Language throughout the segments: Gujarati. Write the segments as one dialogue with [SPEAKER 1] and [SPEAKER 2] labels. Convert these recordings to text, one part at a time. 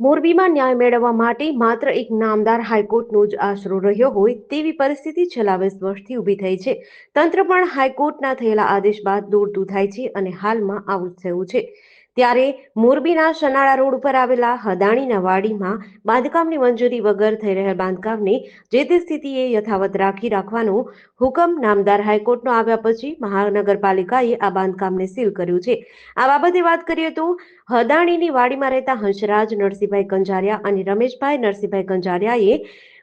[SPEAKER 1] મોરબીમાં ન્યાય મેળવવા માટે માત્ર એક નામદાર હાઈકોર્ટનો જ આશરો રહ્યો હોય તેવી પરિસ્થિતિ છેલ્લા વીસ વર્ષથી ઊભી થઈ છે. તંત્ર પણ હાઈકોર્ટના થયેલા આદેશ બાદ દોડતું થાય છે અને હાલમાં આવું થયું છે. ત્યારે મોરબીના શનાળા રોડ ઉપર આવેલા હદાણીના વાડીમાં બાંધકામની મંજૂરી વગર થઈ રહેલ બાંધકામને જે તે સ્થિતિએ યથાવત રાખી રાખવાનો હુકમ નામદાર હાઈકોર્ટનો આવ્યા પછી મહાનગરપાલિકાએ આ બાંધકામને સીલ કર્યું છે. આ બાબતે વાત કરીએ તો હદાણીની વાડીમાં રહેતા હંસરાજ નરસિંહભાઈ કંજારિયા અને રમેશભાઈ નરસિંહભાઈ કંજારિયાએ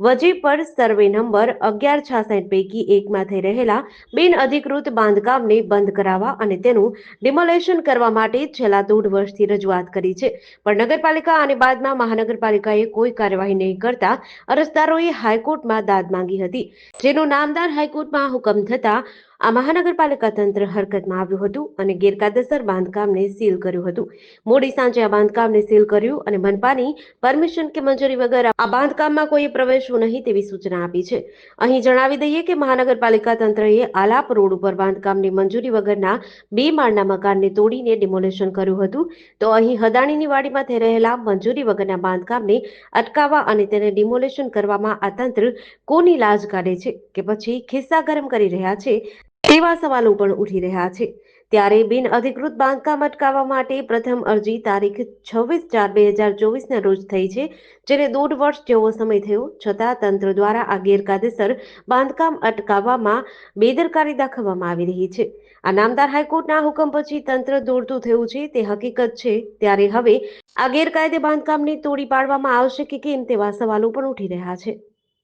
[SPEAKER 1] વજી પર સર્વે નંબર અગિયાર છાસઠ પૈકી એકમાં થઈ રહેલા બિન અધિકૃત બાંધકામને બંધ કરાવવા અને તેનું ડિમોલેશન કરવા માટે છેલ્લા દોઢ વર્ષથી રજૂઆત કરી છે. પણ નગરપાલિકા અને બાદમાં મહાનગરપાલિકાએ કોઈ કાર્યવાહી નહીં કરતા અરજદારોએ હાઈકોર્ટમાં દાદ માંગી હતી. જેનો નામદાર હાઈકોર્ટમાં હુકમ થતા આ મહાનગરપાલિકા તંત્ર હરકતમાં આવ્યું હતું અને ગેરકાયદેસર બાંધકામને સીલ કર્યું હતું. મોડી સાંજે આ બાંધકામને સીલ કર્યું અને મનપાની પરમિશન કે મંજૂરી વગર આ બાંધકામમાં કોઈએ પ્રવેશવું નહીં તેવી સૂચના આપી છે. અહીં જણાવી દઈએ કે મહાનગરપાલિકા તંત્રએ આલાપ રોડ ઉપર બાંધકામની મંજૂરી વગરના બે માળના મકાનને તોડીને ડિમોલેશન કર્યું હતું. તો અહીં હદાણીની વાડીમાં થઈ રહેલા મંજૂરી વગરના બાંધકામને અટકાવવા અને તેને ડિમોલેશન કરવામાં આ તંત્ર કોની લાજ કાઢે છે કે પછી ખિસ્સા ગરમ કરી રહ્યા છે તેવા સવાલો પણ ઉઠી રહ્યા છે. ત્યારે બિન અધિકૃત બાંધકામ અટકાવવા માટે પ્રથમ અરજી તારીખ છવ્વીસ ચાર બે હજાર ચોવીસના રોજ થઈ છે, જેને દોઢ વર્ષ જેવો સમય થયો. છતાં તંત્ર દ્વારા આ ગેરકાયદેસર બાંધકામ અટકાવવામાં બેદરકારી દાખવવામાં આવી રહી છે. આ નામદાર હાઈકોર્ટના હુકમ પછી તંત્ર દોડતું થયું છે, તે હકીકત છે. ત્યારે હવે આ ગેરકાયદે બાંધકામને તોડી પાડવામાં આવશે કે કેમ તેવા સવાલો પણ ઉઠી રહ્યા છે.